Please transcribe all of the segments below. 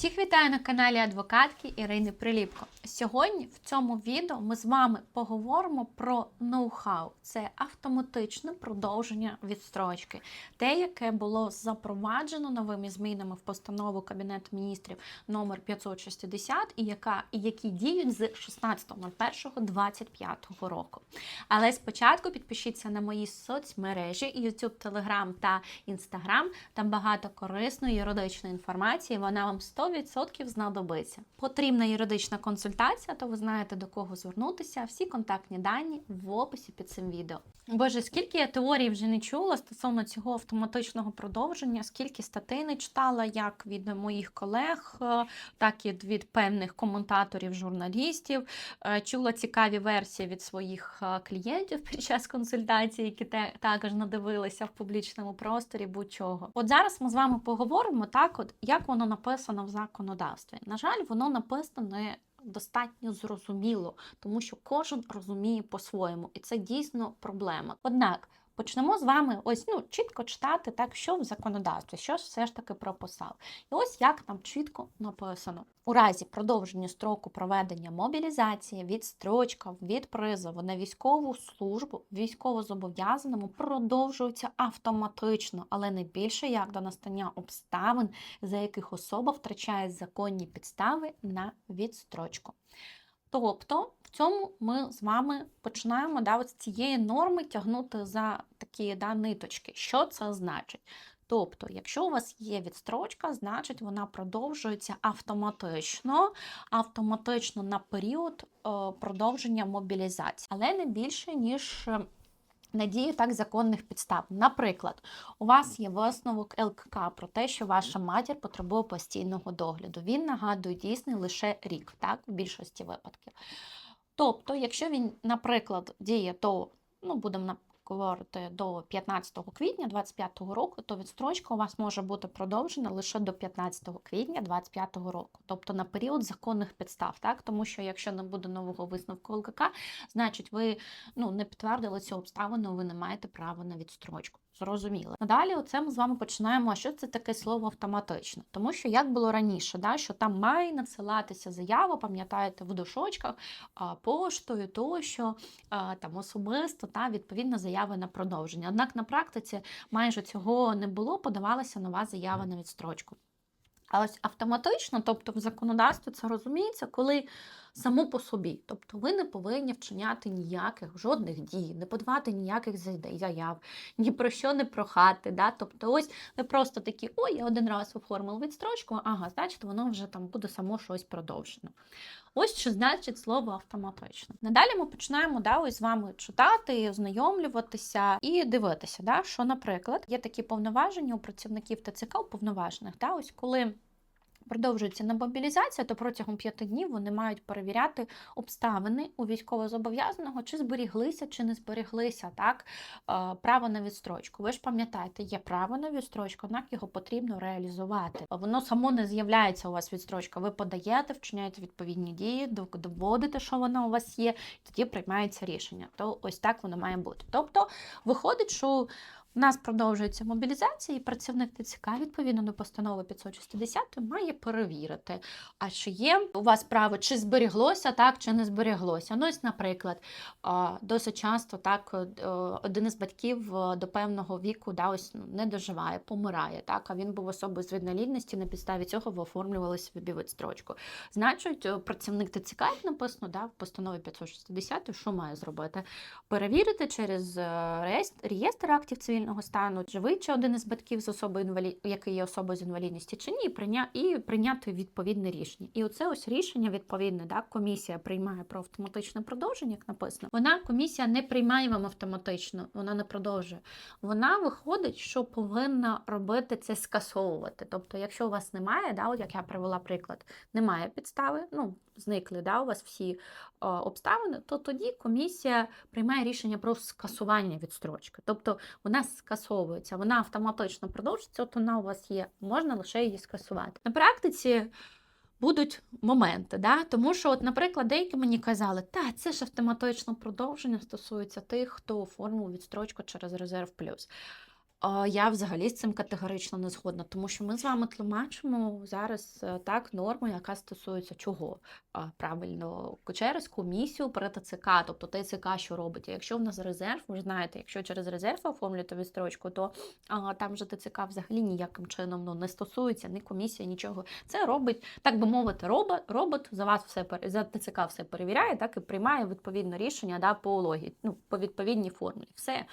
Всіх вітаю на каналі адвокатки Ірини Приліпко. Сьогодні в цьому відео ми з вами поговоримо про ноу-хау. Це автоматичне продовження відстрочки, те, яке було запроваджено новими змінами в постанову Кабінету міністрів номер 560 і яка які діють з 16.01.25 року. Але спочатку підпишіться на мої соцмережі YouTube, Telegram та Instagram. Там багато корисної юридичної інформації. Вона вам 100% знадобиться. Потрібна юридична консультація, то ви знаєте до кого звернутися. Всі контактні дані в описі під цим відео. Боже, скільки я теорій вже не чула стосовно цього автоматичного продовження, скільки статей не читала, як від моїх колег, е, так і від певних коментаторів, журналістів. Е, Чула цікаві версії від своїх е, клієнтів під час консультації, які також надивилися в публічному просторі будь-чого. От зараз ми з вами поговоримо так, от як воно написано в законодавстві. На жаль, воно написано достатньо зрозуміло, тому що кожен розуміє по-своєму, і це дійсно проблема. Однак. Почнемо з вами ось ну чітко читати так, що в законодавстві, що ж все ж таки прописав. І ось як там чітко написано: у разі продовження строку проведення мобілізації, відстрочка від призову на військову службу військовозобов'язаному продовжується автоматично, але не більше як до настання обставин, за яких особа втрачає законні підстави на відстрочку. Тобто цьому ми з вами починаємо да, от з цієї норми тягнути за такі да, ниточки. Що це значить? Тобто, якщо у вас є відстрочка, значить вона продовжується автоматично, автоматично на період е, продовження мобілізації, але не більше, ніж е, на дію так законних підстав. Наприклад, у вас є висновок ЛКК про те, що ваша матір потребує постійного догляду. Він нагадує дійсний лише рік, так, в більшості випадків. Тобто, якщо він, наприклад, діє до, ну, будемо на- говорити, до 15 квітня 2025 року, то відстрочка у вас може бути продовжена лише до 15 квітня 2025 року, тобто на період законних підстав, так? Тому що якщо не буде нового висновку ЛКК, значить ви ну, не підтвердили цю обставину, ви не маєте права на відстрочку. Зрозуміло. Надалі, оце ми з вами починаємо. А що це таке слово автоматично? Тому що як було раніше, да, що там має надсилатися заява, пам'ятаєте, в душочках, поштою, тощо там особисто та відповідна заява на продовження. Однак на практиці майже цього не було, подавалася нова заява на відстрочку. А ось автоматично, тобто в законодавстві це розуміється, коли само по собі, тобто ви не повинні вчиняти ніяких жодних дій, не подавати ніяких заяв- ні про що не прохати. Да? Тобто, ось ви просто такі, ой, я один раз оформив відстрочку, ага, значить, воно вже там буде само щось продовжено. Ось що значить слово автоматично. Надалі ми починаємо да, ось з вами читати, ознайомлюватися і дивитися, да, що, наприклад, є такі повноваження у працівників ТЦК уповноважених, да, ось коли. Продовжується на мобілізація, то протягом п'яти днів вони мають перевіряти обставини у військовозобов'язаного, чи зберіглися, чи не зберіглися так, е, право на відстрочку. Ви ж пам'ятаєте, є право на відстрочку, однак його потрібно реалізувати. Воно само не з'являється у вас відстрочка. Ви подаєте, вчиняєте відповідні дії, доводите, що вона у вас є, і тоді приймається рішення. То ось так воно має бути. Тобто, виходить, що у нас продовжується мобілізація, і працівник ТЦК, відповідно до постанови 560, має перевірити, а чи є у вас право, чи зберіглося так, чи не зберіглося. Ну, ось, наприклад, досить часто так е, один із батьків е, до певного віку да, ось, ну, не доживає, помирає, так, а він був особою з інвалідності, на підставі цього ви оформлювали собі відстрочку. Значить, е, працівник ТЦК, написано да, в постанові 560, що має зробити? Перевірити через е, реєстр, актів цивільного стану, живий чи один із батьків з особою інвалід... який є особою з інвалідності, чи ні, і прийняти відповідне рішення. І оце ось рішення відповідне, да, комісія приймає про автоматичне продовження, як написано. Вона комісія не приймає вам автоматично, вона не продовжує. Вона виходить, що повинна робити це скасовувати. Тобто, якщо у вас немає, да, от як я привела приклад, немає підстави, ну зникли да, у вас всі обставини, то тоді комісія приймає рішення про скасування відстрочки. Тобто вона скасовується, вона автоматично продовжується, от вона у вас є, можна лише її скасувати. На практиці будуть моменти, да? тому що, от, наприклад, деякі мені казали, та це ж автоматично продовження стосується тих, хто оформив відстрочку через резерв плюс. Я взагалі з цим категорично не згодна, тому що ми з вами тлумачимо зараз е, так норму, яка стосується чого правильно через комісію при ТЦК, тобто ТЦК, що робить. Якщо в нас резерв, ви ж знаєте, якщо через резерв оформлюєте відстрочку, то а, там же ТЦК взагалі ніяким чином ну, не стосується, ні комісія, нічого. Це робить, так би мовити, робот, робот за вас все за ТЦК все перевіряє, так і приймає відповідне рішення да, по логі, ну, по відповідній формулі. Все.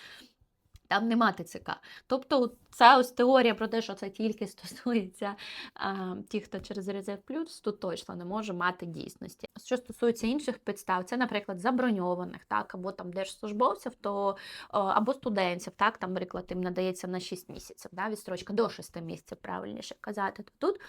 Там нема ТЦК. Тобто, ця ось теорія про те, що це тільки стосується а, тих, хто через резерв плюс, тут точно не може мати дійсності. Що стосується інших підстав, це, наприклад, заброньованих, так, або там держслужбовців, то або студентів, так, там, наприклад, їм надається на 6 місяців, да, відстрочка до 6 місяців, правильніше казати. То тут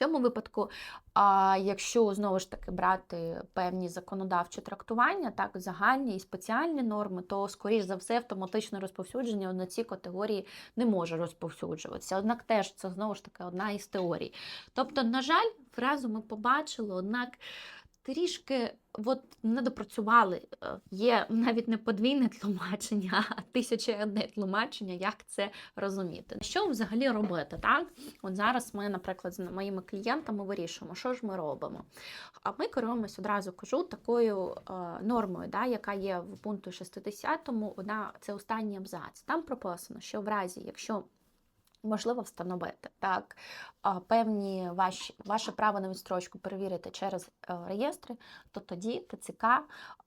цьому випадку, а якщо знову ж таки брати певні законодавчі трактування, так загальні і спеціальні норми, то скоріш за все автоматичне розповсюдження на ці категорії не може розповсюджуватися. Однак теж це знову ж таки одна із теорій. Тобто, на жаль, фразу ми побачили, однак. Трішки от не допрацювали. Е, Є навіть не подвійне тлумачення, а тисяча одне тлумачення, як це розуміти. Що взагалі робити? Так, от зараз ми, наприклад, з моїми клієнтами вирішуємо, що ж ми робимо. А ми керуємось одразу кажу такою е, нормою, да, яка є в пункту 60, вона це останній абзац. Там прописано, що в разі, якщо Можливо, встановити так певні ваші ваше право на відстрочку перевірити через е, реєстри, то тоді ТЦК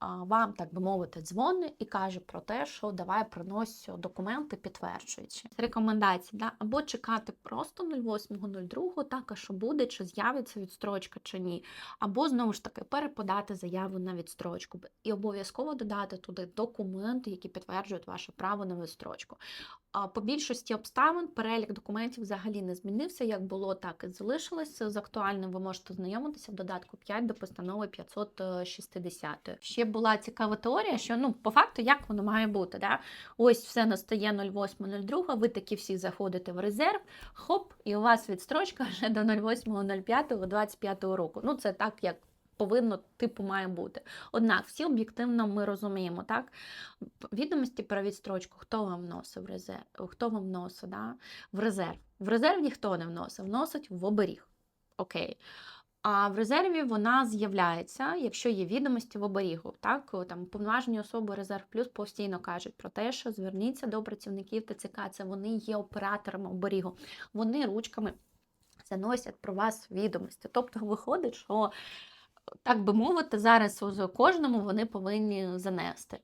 вам, так би мовити, дзвонить і каже про те, що давай принось документи підтверджуючи. Рекомендації, да? або чекати просто 08.02, так, а що буде, чи з'явиться відстрочка чи ні, або знову ж таки переподати заяву на відстрочку і обов'язково додати туди документи, які підтверджують ваше право на відстрочку. По більшості обставин перелік документів взагалі не змінився. Як було, так і залишилось. З актуальним ви можете знайомитися в додатку 5 до постанови 560. Ще була цікава теорія, що ну по факту як воно має бути. Да? Ось все настає 08.02, ви такі всі заходите в резерв, хоп, і у вас відстрочка вже до 08.05.25 року. Ну це так як. Повинно, типу, має бути. Однак, всі об'єктивно ми розуміємо, так? Відомості про відстрочку, хто вам вносив резерв, хто вам вносив да? в резерв. В резерв ніхто не вносив, вносить в оберіг. Окей. А в резерві вона з'являється, якщо є відомості в оберігу. Так, там повноважені особи резерв плюс постійно кажуть про те, що зверніться до працівників ТЦК, це вони є операторами оберігу. Вони ручками заносять про вас відомості. Тобто виходить, що так би мовити, зараз кожному вони повинні занести.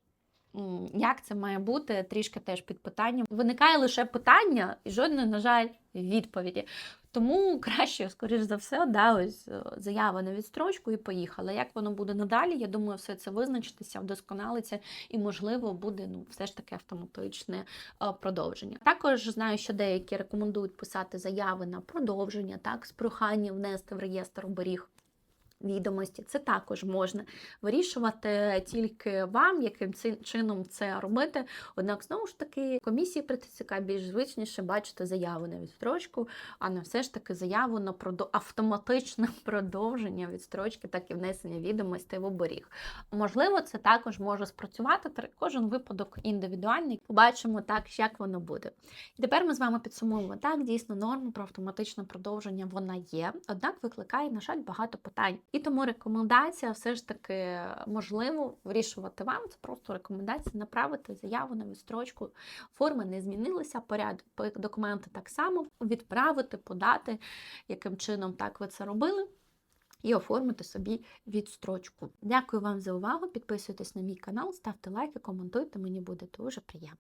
Як це має бути, трішки теж під питанням. Виникає лише питання і жодної, на жаль, відповіді. Тому краще, скоріш за все, да, ось е, заява на відстрочку і поїхала. Як воно буде надалі? Я думаю, все це визначитися, вдосконалиться і, можливо, буде ну, все ж таки автоматичне е, продовження. Також знаю, що деякі рекомендують писати заяви на продовження, так, з проханням внести в реєстр оберіг відомості. Це також можна вирішувати тільки вам, яким чином це робити. Однак, знову ж таки, комісії при ТЦК більш звичніше бачити заяву на відстрочку, а не все ж таки заяву на автоматичне продовження відстрочки, так і внесення відомостей в оберіг. Можливо, це також може спрацювати. Кожен випадок індивідуальний. Побачимо так, як воно буде. І тепер ми з вами підсумуємо. Так, дійсно, норма про автоматичне продовження вона є, однак викликає, на жаль, багато питань. І тому рекомендація все ж таки можливо вирішувати вам. Це просто рекомендація направити заяву на відстрочку. Форми не змінилися, порядок документи так само відправити, подати, яким чином так ви це робили. І оформити собі відстрочку. Дякую вам за увагу. Підписуйтесь на мій канал, ставте лайки, коментуйте, мені буде дуже приємно.